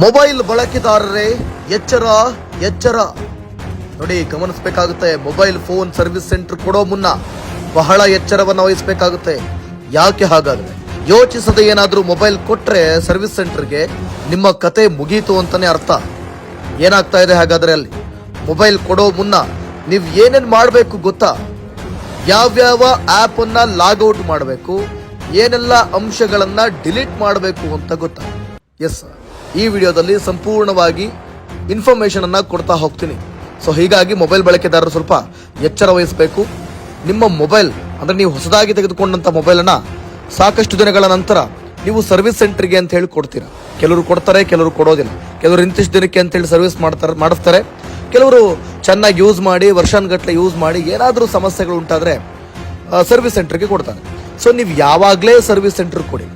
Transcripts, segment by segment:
Mobile ಬಳಕೆದಾರರೇ, ಎಚ್ಚರ ಎಚ್ಚರ. ನೋಡಿ, ಗಮನಿಸಬೇಕಾಗುತ್ತೆ, ಮೊಬೈಲ್ ಫೋನ್ ಸರ್ವಿಸ್ ಸೆಂಟರ್ ಕೊಡೋ ಮುನ್ನ ಬಹಳ ಎಚ್ಚರವನ್ನು ವಹಿಸಬೇಕಾಗುತ್ತೆ. ಯಾಕೆ ಹಾಗಾದ್ರೆ? ಯೋಚಿಸದೆ ಏನಾದರೂ ಮೊಬೈಲ್ ಕೊಟ್ರೆ ಸರ್ವಿಸ್ ಸೆಂಟರ್ಗೆ ನಿಮ್ಮ ಕತೆ ಮುಗೀತು ಅಂತಾನೆ ಅರ್ಥ. ಏನಾಗ್ತಾ ಇದೆ ಹಾಗಾದ್ರೆ ಅಲ್ಲಿ? ಮೊಬೈಲ್ ಕೊಡೋ ಮುನ್ನ ನೀವು ಏನೇನು ಮಾಡಬೇಕು ಗೊತ್ತಾ? ಯಾವ್ಯಾವ ಆಪ್ ಅನ್ನ ಲಾಗೌಟ್ ಮಾಡಬೇಕು? ಏನೆಲ್ಲ ಅಂಶಗಳನ್ನ ಡಿಲೀಟ್ ಮಾಡಬೇಕು ಅಂತ ಗೊತ್ತಾ? ಎಸ್ ಈ ವಿಡಿಯೋದಲ್ಲಿ ಸಂಪೂರ್ಣವಾಗಿ ಇನ್ಫಾರ್ಮೇಷನ್ ಅನ್ನ ಕೊಡ್ತಾ ಹೋಗ್ತೀನಿ. ಸೊ ಹೀಗಾಗಿ ಮೊಬೈಲ್ ಬಳಕೆದಾರರು ಸ್ವಲ್ಪ ಎಚ್ಚರ ವಹಿಸಬೇಕು. ನಿಮ್ಮ ಮೊಬೈಲ್ ಅಂದ್ರೆ ನೀವು ಹೊಸದಾಗಿ ತೆಗೆದುಕೊಂಡಂಥ ಮೊಬೈಲ್ ಅನ್ನ ಸಾಕಷ್ಟು ದಿನಗಳ ನಂತರ ನೀವು ಸರ್ವಿಸ್ ಸೆಂಟರ್ಗೆ ಅಂತ ಹೇಳಿ ಕೊಡ್ತೀರಾ. ಕೆಲವರು ಕೊಡ್ತಾರೆ, ಕೆಲವರು ಕೊಡೋದಿಲ್ಲ. ಕೆಲವರು ಇಂತಿಷ್ಟು ದಿನಕ್ಕೆ ಅಂತ ಹೇಳಿ ಸರ್ವಿಸ್ ಮಾಡ್ತಾರೆ, ಮಾಡಿಸ್ತಾರೆ. ಕೆಲವರು ಚೆನ್ನಾಗಿ ಯೂಸ್ ಮಾಡಿ ವರ್ಷಾನ್ಗಟ್ಟಲೆ ಯೂಸ್ ಮಾಡಿ ಏನಾದರೂ ಸಮಸ್ಯೆಗಳು ಉಂಟಾದರೆ ಸರ್ವಿಸ್ ಸೆಂಟರ್ಗೆ ಕೊಡ್ತಾರೆ. ಸೊ ನೀವು ಯಾವಾಗಲೇ ಸರ್ವಿಸ್ ಸೆಂಟರ್ ಕೊಡಿ.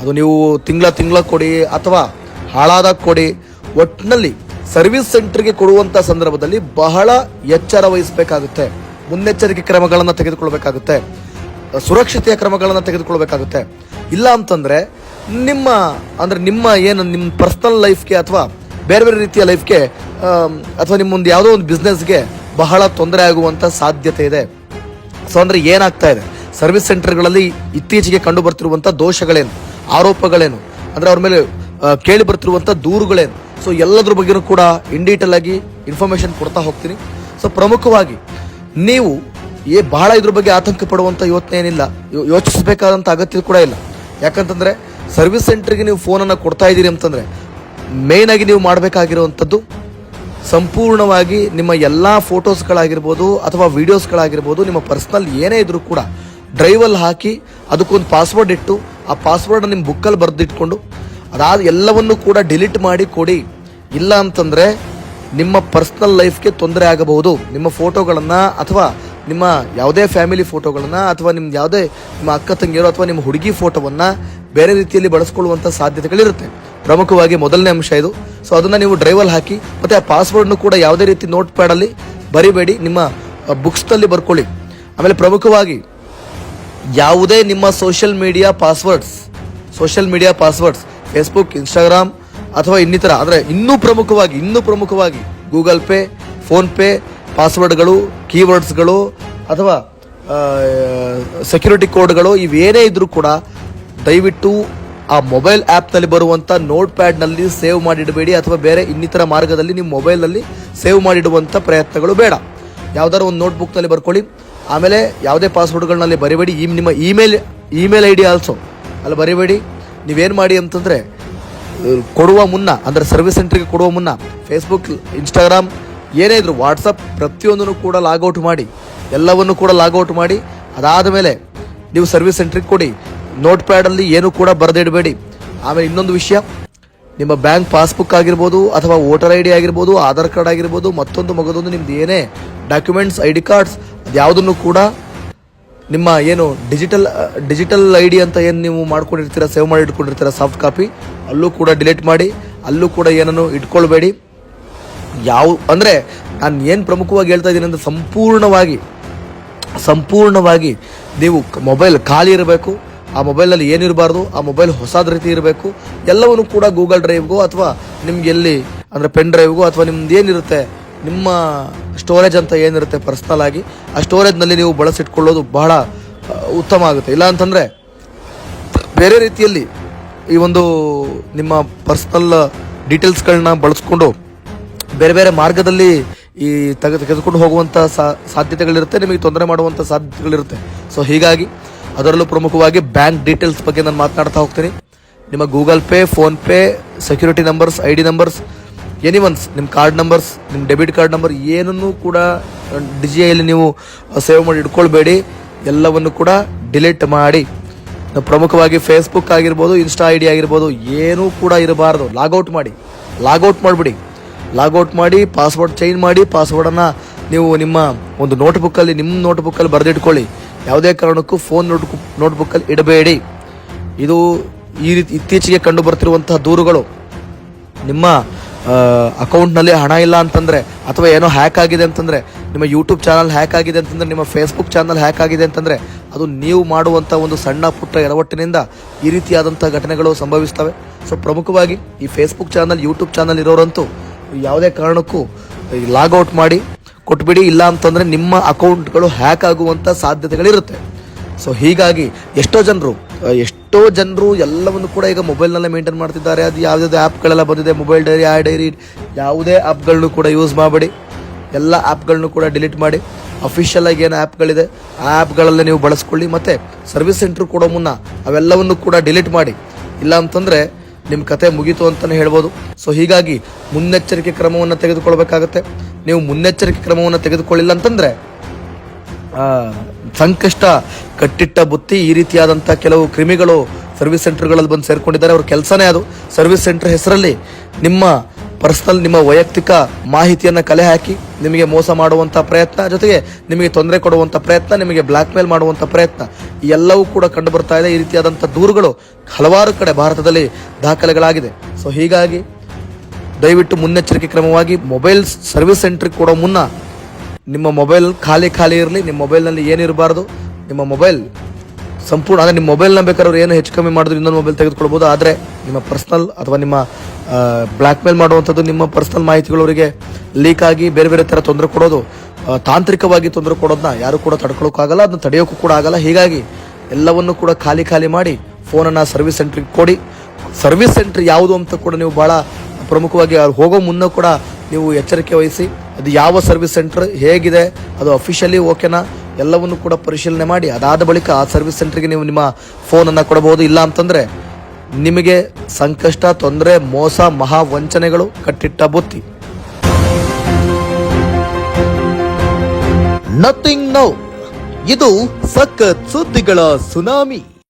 ಅದು ನೀವು ತಿಂಗಳ ತಿಂಗಳ ಕೊಡಿ, ಅಥವಾ ಹಾಳಾದಾಗ ಕೊಡಿ. ಒಟ್ಟಿನಲ್ಲಿ ಸರ್ವಿಸ್ ಸೆಂಟರ್ಗೆ ಕೊಡುವಂಥ ಸಂದರ್ಭದಲ್ಲಿ ಬಹಳ ಎಚ್ಚರ ವಹಿಸಬೇಕಾಗುತ್ತೆ. ಮುನ್ನೆಚ್ಚರಿಕೆ ಕ್ರಮಗಳನ್ನು ತೆಗೆದುಕೊಳ್ಬೇಕಾಗುತ್ತೆ. ಸುರಕ್ಷತೆಯ ಕ್ರಮಗಳನ್ನು ತೆಗೆದುಕೊಳ್ಬೇಕಾಗುತ್ತೆ. ಇಲ್ಲ ಅಂತಂದ್ರೆ ನಿಮ್ಮ, ಅಂದ್ರೆ ನಿಮ್ಮ ಏನು, ನಿಮ್ಮ ಪರ್ಸನಲ್ ಲೈಫ್ಗೆ ಅಥವಾ ಬೇರೆ ಬೇರೆ ರೀತಿಯ ಲೈಫ್ಗೆ ಅಥವಾ ನಿಮ್ಮ ಒಂದು ಯಾವುದೋ ಒಂದು ಬಿಸ್ನೆಸ್ಗೆ ಬಹಳ ತೊಂದರೆ ಆಗುವಂಥ ಸಾಧ್ಯತೆ ಇದೆ. ಸೊ ಅಂದ್ರೆ ಏನಾಗ್ತಾ ಇದೆ? ಸರ್ವಿಸ್ ಸೆಂಟರ್ಗಳಲ್ಲಿ ಇತ್ತೀಚೆಗೆ ಕಂಡು ಬರ್ತಿರುವಂಥ ದೋಷಗಳೇನು? ಆರೋಪಗಳೇನು? ಅಂದ್ರೆ ಅವ್ರ ಮೇಲೆ ಕೇಳಿ ಬರ್ತಿರುವಂಥ ದೂರುಗಳೇನು ಸೊ ಎಲ್ಲದ್ರ ಬಗ್ಗೆನೂ ಕೂಡ ಇನ್ ಡೀಟೇಲ್ ಆಗಿ ಇನ್ಫಾರ್ಮೇಶನ್ ಕೊಡ್ತಾ ಹೋಗ್ತೀನಿ. ಸೊ ಪ್ರಮುಖವಾಗಿ ನೀವು ಏ ಬಹಳ ಇದ್ರ ಬಗ್ಗೆ ಆತಂಕ ಪಡುವಂಥ ಯೋಚನೆ ಏನಿಲ್ಲ. ಯೋಚಿಸಬೇಕಾದಂಥ ಅಗತ್ಯ ಕೂಡ ಇಲ್ಲ. ಯಾಕಂತಂದ್ರೆ ಸರ್ವಿಸ್ ಸೆಂಟರ್ಗೆ ನೀವು ಫೋನನ್ನು ಕೊಡ್ತಾ ಇದ್ದೀರಿ ಅಂತಂದ್ರೆ ಆಗಿ ನೀವು ಮಾಡಬೇಕಾಗಿರುವಂಥದ್ದು ಸಂಪೂರ್ಣವಾಗಿ ನಿಮ್ಮ ಎಲ್ಲ ಫೋಟೋಸ್ಗಳಾಗಿರ್ಬೋದು ಅಥವಾ ವೀಡಿಯೋಸ್ಗಳಾಗಿರ್ಬೋದು ನಿಮ್ಮ ಪರ್ಸ್ನಲ್ ಏನೇ ಇದ್ರೂ ಕೂಡ ಡ್ರೈವಲ್ಲಿ ಹಾಕಿ ಅದಕ್ಕೊಂದು ಪಾಸ್ವರ್ಡ್ ಇಟ್ಟು ಆ ಪಾಸ್ವರ್ಡ್ ನಿಮ್ಮ ಬುಕ್ಕಲ್ಲಿ ಬರೆದಿಟ್ಕೊಂಡು ಅದಾದ ಎಲ್ಲವನ್ನು ಕೂಡ ಡಿಲೀಟ್ ಮಾಡಿ ಕೊಡಿ. ಇಲ್ಲ ಅಂತಂದ್ರೆ ನಿಮ್ಮ ಪರ್ಸ್ನಲ್ ಲೈಫ್ಗೆ ತೊಂದರೆ ಆಗಬಹುದು. ನಿಮ್ಮ ಫೋಟೋಗಳನ್ನು ಅಥವಾ ನಿಮ್ಮ ಯಾವುದೇ ಫ್ಯಾಮಿಲಿ ಫೋಟೋಗಳನ್ನು ಅಥವಾ ನಿಮ್ಮ ಯಾವುದೇ ನಿಮ್ಮ ಅಕ್ಕ ತಂಗಿಯರು ಅಥವಾ ನಿಮ್ಮ ಹುಡುಗಿ ಫೋಟೋವನ್ನು ಬೇರೆ ರೀತಿಯಲ್ಲಿ ಬಳಸ್ಕೊಳ್ಳುವಂಥ ಸಾಧ್ಯತೆಗಳಿರುತ್ತೆ. ಪ್ರಮುಖವಾಗಿ ಮೊದಲನೇ ಅಂಶ ಇದು. ಸೊ ಅದನ್ನ ನೀವು ಡ್ರೈವಲ್ ಹಾಕಿ, ಮತ್ತೆ ಆ ಪಾಸ್ವರ್ಡ್ನು ಕೂಡ ಯಾವುದೇ ರೀತಿ ನೋಟ್ ಪ್ಯಾಡಲ್ಲಿ ಬರಿಬೇಡಿ, ನಿಮ್ಮ ಬುಕ್ಸ್ನಲ್ಲಿ ಬರ್ಕೊಳ್ಳಿ. ಆಮೇಲೆ ಪ್ರಮುಖವಾಗಿ ಯಾವುದೇ ನಿಮ್ಮ social media passwords, social media passwords Facebook Instagram ಅಥವಾ ಇನ್ನಿತರ, ಅಂದರೆ ಇನ್ನೂ ಪ್ರಮುಖವಾಗಿ ಇನ್ನೂ ಪ್ರಮುಖವಾಗಿ ಗೂಗಲ್ ಪೇ ಫೋನ್ ಪೇ ಪಾಸ್ವರ್ಡ್ಗಳು ಕೀವರ್ಡ್ಸ್ಗಳು ಅಥವಾ ಸೆಕ್ಯೂರಿಟಿ ಕೋಡ್ಗಳು ಇವೇನೇ ಇದ್ರೂ ಕೂಡ ದಯವಿಟ್ಟು ಆ ಮೊಬೈಲ್ ಆ್ಯಪ್ನಲ್ಲಿ ಬರುವಂಥ ನೋಟ್ ಪ್ಯಾಡ್ನಲ್ಲಿ ಸೇವ್ ಮಾಡಿಡಬೇಡಿ ಅಥವಾ ಬೇರೆ ಇನ್ನಿತರ ಮಾರ್ಗದಲ್ಲಿ ನಿಮ್ಮ ಮೊಬೈಲ್ನಲ್ಲಿ ಸೇವ್ ಮಾಡಿಡುವಂಥ ಪ್ರಯತ್ನಗಳು ಬೇಡ. ಯಾವ್ದಾದ್ರು ಒಂದು ನೋಟ್ಬುಕ್ನಲ್ಲಿ ಬರ್ಕೊಳ್ಳಿ. ಆಮೇಲೆ ಯಾವುದೇ ಪಾಸ್ವರ್ಡ್ಗಳನ್ನಲ್ಲಿ ಬರಿಬೇಡಿ. ಈ ನಿಮ್ಮ email email I D also ಅಲ್ಲಿ ಬರಿಬೇಡಿ. ನೀವೇನು ಮಾಡಿ ಅಂತಂದರೆ ಕೊಡುವ ಮುನ್ನ, ಅಂದರೆ ಸರ್ವಿಸ್ ಸೆಂಟ್ರಿಗೆ ಕೊಡುವ ಮುನ್ನ ಫೇಸ್ಬುಕ್ ಇನ್ಸ್ಟಾಗ್ರಾಮ್ ಏನೇ ಇದ್ರು ವಾಟ್ಸಪ್ ಪ್ರತಿಯೊಂದನ್ನು ಕೂಡ ಲಾಗೌಟ್ ಮಾಡಿ, ಎಲ್ಲವನ್ನು ಕೂಡ ಲಾಗೌಟ್ ಮಾಡಿ, ಅದಾದ ಮೇಲೆ ನೀವು ಸರ್ವಿಸ್ ಸೆಂಟ್ರಿಗೆ ಕೊಡಿ ನೋಟ್ ಪ್ಯಾಡಲ್ಲಿ ಏನೂ ಕೂಡ ಬರೆದಿಡಬೇಡಿ. ಆಮೇಲೆ ಇನ್ನೊಂದು ವಿಷಯ, ನಿಮ್ಮ ಬ್ಯಾಂಕ್ ಪಾಸ್ಬುಕ್ ಆಗಿರ್ಬೋದು ಅಥವಾ ವೋಟರ್ ಐ ಡಿ ಆಗಿರ್ಬೋದು, ಆಧಾರ್ ಕಾರ್ಡ್ ಆಗಿರ್ಬೋದು, ಮತ್ತೊಂದು ಮಗದೊಂದು ನಿಮ್ದು ಏನೇ ಡಾಕ್ಯುಮೆಂಟ್ಸ್ ಐ ಡಿ ಕಾರ್ಡ್ಸ್ ಯಾವುದನ್ನು ಕೂಡ ನಿಮ್ಮ ಏನು ಡಿಜಿಟಲ್ ಡಿಜಿಟಲ್ ಐ ಡಿ ಅಂತ ಏನು ನೀವು ಮಾಡ್ಕೊಂಡಿರ್ತೀರ ಸೇವ್ ಮಾಡಿ ಇಟ್ಕೊಂಡಿರ್ತೀರ ಸಾಫ್ಟ್ ಕಾಪಿ ಅಲ್ಲೂ ಕೂಡ ಡಿಲೀಟ್ ಮಾಡಿ, ಅಲ್ಲೂ ಕೂಡ ಏನನ್ನು ಇಟ್ಕೊಳ್ಬೇಡಿ. ಯಾವ, ಅಂದರೆ ನಾನು ಏನು ಪ್ರಮುಖವಾಗಿ ಹೇಳ್ತಾ ಇದ್ದೀನಿ ಅಂದರೆ ಸಂಪೂರ್ಣವಾಗಿ ಸಂಪೂರ್ಣವಾಗಿ ನೀವು ಮೊಬೈಲ್ ಖಾಲಿ ಇರಬೇಕು, ಆ ಮೊಬೈಲಲ್ಲಿ ಏನಿರಬಾರ್ದು, ಆ ಮೊಬೈಲ್ ಹೊಸದ ರೀತಿ ಇರಬೇಕು, ಎಲ್ಲವನ್ನು ಕೂಡ ಗೂಗಲ್ ಡ್ರೈವ್ಗೋ ಅಥವಾ ನಿಮ್ಗೆ ಎಲ್ಲಿ ಅಂದರೆ ಪೆನ್ ಡ್ರೈವ್ಗೋ ಅಥವಾ ನಿಮ್ದು ಏನಿರುತ್ತೆ ನಿಮ್ಮ ಸ್ಟೋರೇಜ್ ಅಂತ ಏನಿರುತ್ತೆ ಪರ್ಸ್ನಲ್ ಆಗಿ, ಆ ಸ್ಟೋರೇಜ್ನಲ್ಲಿ ನೀವು ಬಳಸಿಟ್ಕೊಳ್ಳೋದು ಬಹಳ ಉತ್ತಮ ಆಗುತ್ತೆ. ಇಲ್ಲ ಅಂತಂದರೆ, ಬೇರೆ ರೀತಿಯಲ್ಲಿ ಈ ಒಂದು ನಿಮ್ಮ ಪರ್ಸ್ನಲ್ ಡೀಟೇಲ್ಸ್ಗಳನ್ನ ಬಳಸ್ಕೊಂಡು ಬೇರೆ ಬೇರೆ ಮಾರ್ಗದಲ್ಲಿ ಈ ತೆಗೆ ತೆಗೆದುಕೊಂಡು ಹೋಗುವಂಥ ಸಾಧ್ಯತೆಗಳಿರುತ್ತೆ, ನಿಮಗೆ ತೊಂದರೆ ಮಾಡುವಂಥ ಸಾಧ್ಯತೆಗಳಿರುತ್ತೆ. ಸೊ ಹೀಗಾಗಿ ಅದರಲ್ಲೂ ಪ್ರಮುಖವಾಗಿ ಬ್ಯಾಂಕ್ ಡೀಟೇಲ್ಸ್ ಬಗ್ಗೆ ನಾನು ಮಾತನಾಡ್ತಾ ಹೋಗ್ತೀನಿ. ನಿಮ್ಮ Google Pay PhonePe security numbers I D numbers ಎನಿವನ್ಸ್ ನಿಮ್ಮ ಕಾರ್ಡ್ ನಂಬರ್ಸ್ ನಿಮ್ಮ ಡೆಬಿಟ್ ಕಾರ್ಡ್ ನಂಬರ್ ಏನನ್ನು ಕೂಡ ಡಿಜಿಯಲ್ಲಿ ನೀವು ಸೇವ್ ಮಾಡಿ ಇಟ್ಕೊಳ್ಬೇಡಿ. ಎಲ್ಲವನ್ನು ಕೂಡ ಡಿಲೀಟ್ ಮಾಡಿ. ಪ್ರಮುಖವಾಗಿ ಫೇಸ್ಬುಕ್ ಆಗಿರ್ಬೋದು ಇನ್ಸ್ಟಾ ಐ ಡಿ ಆಗಿರ್ಬೋದು, ಏನೂ ಕೂಡ ಇರಬಾರ್ದು. ಲಾಗೌಟ್ ಮಾಡಿ. ಲಾಗೌಟ್ ಮಾಡಿಬಿಡಿ. ಲಾಗೌಟ್ ಮಾಡಿ ಪಾಸ್ವರ್ಡ್ ಚೇಂಜ್ ಮಾಡಿ ಪಾಸ್ವರ್ಡನ್ನು ನೀವು ನಿಮ್ಮ ಒಂದು ನೋಟ್ಬುಕ್ಕಲ್ಲಿ ನಿಮ್ಮ ನೋಟ್ಬುಕ್ಕಲ್ಲಿ ಬರೆದಿಟ್ಕೊಳ್ಳಿ. ಯಾವುದೇ ಕಾರಣಕ್ಕೂ ಫೋನ್ ನೋಟ್ ನೋಟ್ಬುಕ್ಕಲ್ಲಿ ಇಡಬೇಡಿ. ಇದು ಈ ರೀತಿ ಇತ್ತೀಚೆಗೆ ಕಂಡು ಬರ್ತಿರುವಂತಹ ದೂರುಗಳು. ನಿಮ್ಮ ಅಕೌಂಟ್ನಲ್ಲಿ ಹಣ ಇಲ್ಲ ಅಂತಂದರೆ ಅಥವಾ ಏನೋ ಹ್ಯಾಕ್ ಆಗಿದೆ ಅಂತಂದರೆ, ನಿಮ್ಮ ಯೂಟ್ಯೂಬ್ ಚಾನಲ್ ಹ್ಯಾಕ್ ಆಗಿದೆ ಅಂತಂದರೆ, ನಿಮ್ಮ ಫೇಸ್ಬುಕ್ ಚಾನಲ್ ಹ್ಯಾಕ್ ಆಗಿದೆ ಅಂತಂದರೆ, ಅದು ನೀವು ಮಾಡುವಂಥ ಒಂದು ಸಣ್ಣ ಪುಟ್ಟ ಎಡವಟ್ಟಿನಿಂದ ಈ ರೀತಿಯಾದಂಥ ಘಟನೆಗಳು ಸಂಭವಿಸ್ತವೆ. ಸೊ ಪ್ರಮುಖವಾಗಿ ಈ ಫೇಸ್ಬುಕ್ ಚಾನಲ್ ಯೂಟ್ಯೂಬ್ ಚಾನಲ್ ಇರೋರಂತೂ ಯಾವುದೇ ಕಾರಣಕ್ಕೂ ಲಾಗೌಟ್ ಮಾಡಿ ಕೊಟ್ಬಿಡಿ, ಇಲ್ಲ ಅಂತಂದರೆ ನಿಮ್ಮ ಅಕೌಂಟ್ಗಳು ಹ್ಯಾಕ್ ಆಗುವಂಥ ಸಾಧ್ಯತೆಗಳಿರುತ್ತೆ. ಸೊ ಹೀಗಾಗಿ ಎಷ್ಟೋ ಜನರು ಎಷ್ಟೋ ಜನರು ಎಲ್ಲವನ್ನು ಕೂಡ ಈಗ ಮೊಬೈಲ್ನಲ್ಲೇ ಮೇಂಟೈನ್ ಮಾಡ್ತಿದ್ದಾರೆ. ಅದು ಯಾವುದಾದ್ರು ಆ್ಯಪ್ಗಳೆಲ್ಲ ಬಂದಿದೆ ಮೊಬೈಲ್ ಡೈರಿ ಆ ಡೈರಿ ಯಾವುದೇ ಆ್ಯಪ್ಗಳನ್ನು ಕೂಡ ಯೂಸ್ ಮಾಡಬೇಡಿ. ಎಲ್ಲ ಆ್ಯಪ್ಗಳನ್ನು ಕೂಡ ಡಿಲೀಟ್ ಮಾಡಿ. ಅಫಿಷಿಯಲ್ ಆಗಿ ಏನು ಆ್ಯಪ್ಗಳಿದೆ ಆ ಆ್ಯಪ್ಗಳಲ್ಲೇ ನೀವು ಬಳಸ್ಕೊಳ್ಳಿ. ಮತ್ತು ಸರ್ವಿಸ್ ಸೆಂಟ್ರ್ ಕೊಡೋ ಮುನ್ನ ಅವೆಲ್ಲವನ್ನು ಕೂಡ ಡಿಲೀಟ್ ಮಾಡಿ. ಇಲ್ಲ ಅಂತಂದರೆ ನಿಮ್ಮ ಕತೆ ಮುಗೀತು ಅಂತಲೇ ಹೇಳ್ಬೋದು. ಸೊ ಹೀಗಾಗಿ ಮುನ್ನೆಚ್ಚರಿಕೆ ಕ್ರಮವನ್ನು ತೆಗೆದುಕೊಳ್ಬೇಕಾಗತ್ತೆ. ನೀವು ಮುನ್ನೆಚ್ಚರಿಕೆ ಕ್ರಮವನ್ನು ತೆಗೆದುಕೊಳ್ಳಿಲ್ಲ ಅಂತಂದರೆ ಸಂಕಷ್ಟ ಕಟ್ಟಿಟ್ಟ ಬುತ್ತಿ ಈ ರೀತಿಯಾದಂಥ ಕೆಲವು ಕ್ರಿಮಿಗಳು ಸರ್ವಿಸ್ ಸೆಂಟರ್ಗಳಲ್ಲಿ ಬಂದು ಸೇರ್ಕೊಂಡಿದ್ದಾರೆ. ಅವ್ರ ಕೆಲಸನೇ ಅದು. ಸರ್ವಿಸ್ ಸೆಂಟರ್ ಹೆಸರಲ್ಲಿ ನಿಮ್ಮ ಪರ್ಸನಲ್, ನಿಮ್ಮ ವೈಯಕ್ತಿಕ ಮಾಹಿತಿಯನ್ನು ಕಲೆ ಹಾಕಿ ನಿಮಗೆ ಮೋಸ ಮಾಡುವಂಥ ಪ್ರಯತ್ನ, ಜೊತೆಗೆ ನಿಮಗೆ ತೊಂದರೆ ಕೊಡುವಂಥ ಪ್ರಯತ್ನ, ನಿಮಗೆ ಬ್ಲ್ಯಾಕ್ ಮೇಲ್ ಮಾಡುವಂಥ ಪ್ರಯತ್ನ ಎಲ್ಲವೂ ಕೂಡ ಕಂಡು ಬರ್ತಾ ಇದೆ. ಈ ರೀತಿಯಾದಂಥ ದೂರುಗಳು ಹಲವಾರು ಕಡೆ ಭಾರತದಲ್ಲಿ ದಾಖಲೆಗಳಾಗಿದೆ. ಸೊ, ಹೀಗಾಗಿ ದಯವಿಟ್ಟು ಮುನ್ನೆಚ್ಚರಿಕೆ ಕ್ರಮವಾಗಿ ಮೊಬೈಲ್ ಸರ್ವಿಸ್ ಸೆಂಟ್ರಿಗೆ ಕೊಡೋ ಮುನ್ನ ನಿಮ್ಮ ಮೊಬೈಲ್ ಖಾಲಿ ಖಾಲಿ ಇರಲಿ, ನಿಮ್ಮ ಮೊಬೈಲ್ನಲ್ಲಿ ಏನಿರಬಾರ್ದು, ನಿಮ್ಮ ಮೊಬೈಲ್ ಸಂಪೂರ್ಣ, ಅಂದರೆ ನಿಮ್ಮ ಮೊಬೈಲ್ನ ಬೇಕಾದ್ರೆ ಏನು ಹೆಚ್ಚು ಕಮ್ಮಿ ಮಾಡಿದ್ರು ಇನ್ನೊಂದು ಮೊಬೈಲ್ ತೆಗೆದುಕೊಳ್ಬೋದು, ಆದರೆ ನಿಮ್ಮ ಪರ್ಸ್ನಲ್ ಅಥವಾ ನಿಮ್ಮ ಬ್ಲ್ಯಾಕ್ ಮೇಲ್ ಮಾಡುವಂಥದ್ದು ನಿಮ್ಮ ಪರ್ಸ್ನಲ್ ಮಾಹಿತಿಗಳು ಅವರಿಗೆ ಲೀಕ್ ಆಗಿ ಬೇರೆ ಬೇರೆ ಥರ ತೊಂದರೆ ಕೊಡೋದು ತಾಂತ್ರಿಕವಾಗಿ ತೊಂದರೆ ಕೊಡೋದನ್ನ ಯಾರು ಕೂಡ ತಡ್ಕೊಳ್ಳೋಕ್ಕಾಗಲ್ಲ ಅದನ್ನ ತಡೆಯೋಕ್ಕೂ ಕೂಡ ಆಗಲ್ಲ. ಹೀಗಾಗಿ ಎಲ್ಲವನ್ನು ಕೂಡ ಖಾಲಿ ಖಾಲಿ ಮಾಡಿ ಫೋನನ್ನು ಸರ್ವಿಸ್ ಸೆಂಟ್ರಿಗೆ ಕೊಡಿ. ಸರ್ವಿಸ್ ಸೆಂಟ್ರ್ ಯಾವುದು ಅಂತ ಕೂಡ ನೀವು ಭಾಳ ಪ್ರಮುಖವಾಗಿ ಹೋಗೋ ಮುನ್ನ ಕೂಡ ನೀವು ಎಚ್ಚರಿಕೆ ವಹಿಸಿ. ಅದು ಯಾವ ಸರ್ವಿಸ್ ಸೆಂಟರ್ ಹೇಗಿದೆ, ಅದು ಅಫಿಷಿಯಲಿ ಓಕೆನಾ ಎಲ್ಲವನ್ನು ಕೂಡ ಪರಿಶೀಲನೆ ಮಾಡಿ. ಅದಾದ ಬಳಿಕ ಆ ಸರ್ವಿಸ್ ಸೆಂಟರ್ಗೆ ನೀವು ನಿಮ್ಮ ಫೋನನ್ನು ಕೊಡಬಹುದು. ಇಲ್ಲ ಅಂತಂದರೆ ನಿಮಗೆ ಸಂಕಷ್ಟ, ತೊಂದರೆ, ಮೋಸ, ಮಹಾ ವಂಚನೆಗಳು, ಕಟ್ಟಿಟ್ಟ ಬುತ್ತಿ. ನಥಿಂಗ್ ನೌ ಇದು ಸಖತ್ ಸುದ್ದಿಗಳ ಸುನಾಮಿ.